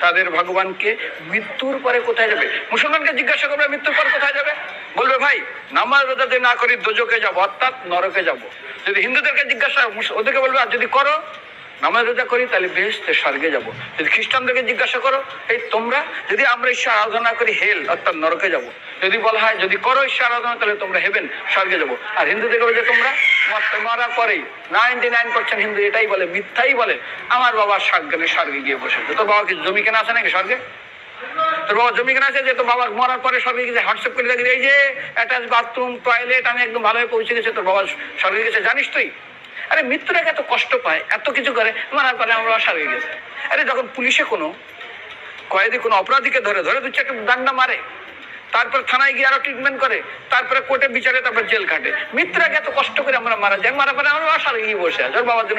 তাদের ভগবানকে মৃত্যুর পরে কোথায় যাবে? মুসলমানকে জিজ্ঞাসা করবে, মৃত্যুর পরে কোথায় যাবে? বলবে, ভাই, নামাজ রোজাতে না করি দোজকে যাব, অর্থাৎ নরকে যাব। যদি হিন্দুদেরকে জিজ্ঞাসা ওদেরকে বলবে, আর যদি করো নামাজ রোজা করি, তাহলে বেহেস্তে স্বর্গে যাব। যদি খ্রিস্টানদেরকে জিজ্ঞাসা করো, এই তোমরা? যদি আমরা ঈশ্বর আরাধনা করি, হেল, অর্থাৎ নরকে যাব। যদি বলা হয়, যদি করো ঈশ্বর আরাধনা, তাহলে তোমরা হেবেন, স্বর্গে যাব। আর হিন্দুদেরকে বলে তোমরা মর- পরেই নাইনটি নাইন পার্সেন্ট হিন্দু এটাই বলে, মিথ্যাই বলে, আমার বাবা স্বর্গে স্বর্গে গিয়ে বসে তোর বাবা কি জমি কেনা আছে নাকি স্বর্গে? তোর বাবা জমি কেনা আছে যে, তোর বাবা মরার পরে স্বর্গে গেছে হোয়াটসঅ্যাপ করে দেখি এই যে, অ্যাটাচ বাথরুম, টয়লেট, আমি একদম ভালোভাবে পৌঁছে গেছে, তোর বাবা স্বর্গে গেছে। জানিস তুই? আরে মৃত্যুরা এত কষ্ট পায়, এত কিছু করে, মারার পরে আমরা অসার হয়ে গেছে। আরে যখন পুলিশে কোনো, কয়েদি কোনো অপরাধীকে ধরে ধরে দু চারটে দান্ডা মারে, তারপর থানায় গিয়ে আরও ট্রিটমেন্ট করে, তারপরে কোর্টে বিচারে তারপর জেল কাটে মৃত্যুর আগে এত কষ্ট করে আমরা মারা যাই মারা পরে আমরা হয়ে গিয়ে বসে আছে। বাবার জন্য